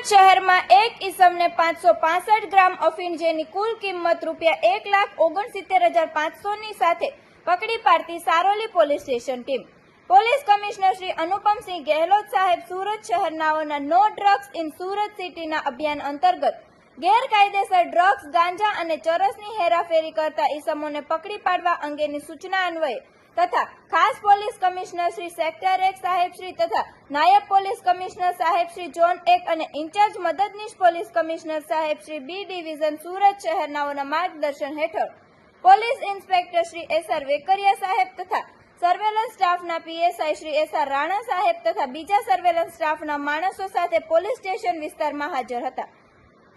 સુરત શહેરમાં એક ઈસમને પાંચસો પાસઠ ગ્રામ અફીણ જેની કુલ કિંમત રૂપિયા એક લાખ ઓગણસિત્તેર હજાર પાંચસોની સાથે પકડી પાડતી Saroli police station team. Police commissioner Shri Anupamsinh Gehlot સાહેબ સુરત શહેરનાઓના નો ડ્રગ્સ ઇન સુરત સિટીના અભિયાન અંતર્ગત ગેરકાયદેસર ડ્રગ્સ, ગાંજા અને ચરસની હેરાફેરી કરતા ઈસમોને પકડી પાડવા અંગેની સૂચના અન્વયે તથા ખાસ પોલીસ કમિશનર શ્રી સેક્ટર એક સાહેબ શ્રી તથા નાયબ પોલીસ કમિશનર સાહેબ શ્રી ઝોન એક અને ઇન્ચાર્જ મદદનીશ પોલીસ કમિશનર સાહેબ શ્રી બી ડિવિઝન સુરત શહેરનાઓના માર્ગદર્શન હેઠળ police inspector Shri S R Vekaria સાહેબ તથા સર્વેલન્સ સ્ટાફના PSI Shri S R Rana સાહેબ તથા બીજા સર્વેલન્સ સ્ટાફના માણસો સાથે પોલીસ સ્ટેશન વિસ્તારમાં હાજર હતા.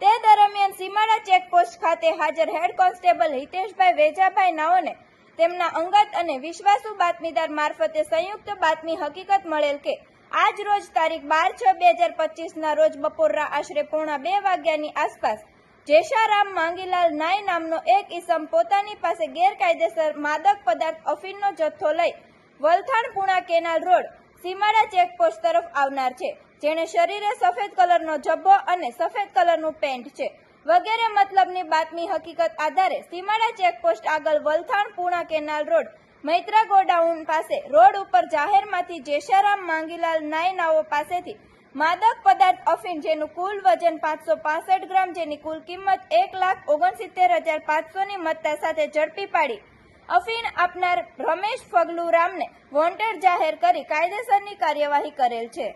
તે દરમિયાન સીમાડા ચેકપોસ્ટ ખાતે હાજર હેડ કોન્સ્ટેબલ હિતેશભાઈ વેજાભાઈ નાઓને તેમના અંગત અને વિશ્વાસુ બાતમીદાર મારફતે સંયુક્ત બાતમી હકીકત મળેલ કે આજ રોજ તારીખ બાર છ બે હજાર પચીસના રોજ બપોરના આશરે પોણા બે વાગ્યાની આસપાસ જેશારામ માંગીલાલ નાય નામનો એક ઈસમ પોતાની પાસે ગેરકાયદેસર માદક પદાર્થ અફીનનો જથ્થો લઈ Valthan Puna canal road Simada check post તરફ આવનાર છે, જેણે શરીરે સફેદ કલરનો જબ્બો અને સફેદ કલરનું પેન્ટ છે. વગેરે મતલબની બાતમી હકીકત આધારે સીમાડા ચેકપોસ્ટ આગળ Valthan Puna canal road, Maitra godown પાસે રોડ ઉપર જાહેરમાંથી જેશારામ માંગીલાલ નાયનાઓ પાસેથી માદક પદાર્થ અફીણ જેનું કુલ વજન પાંચસો પાસઠ ગ્રામ જેની કુલ કિંમત એક લાખ ઓગણસિત્તેર હજાર પાંચસોની મત્તા સાથે ઝડપી પાડી. અફીણ આપનાર રમેશ ફગલુ રામને વોન્ટેડ જાહેર કરી કાયદેસરની કાર્યવાહી કરેલ છે.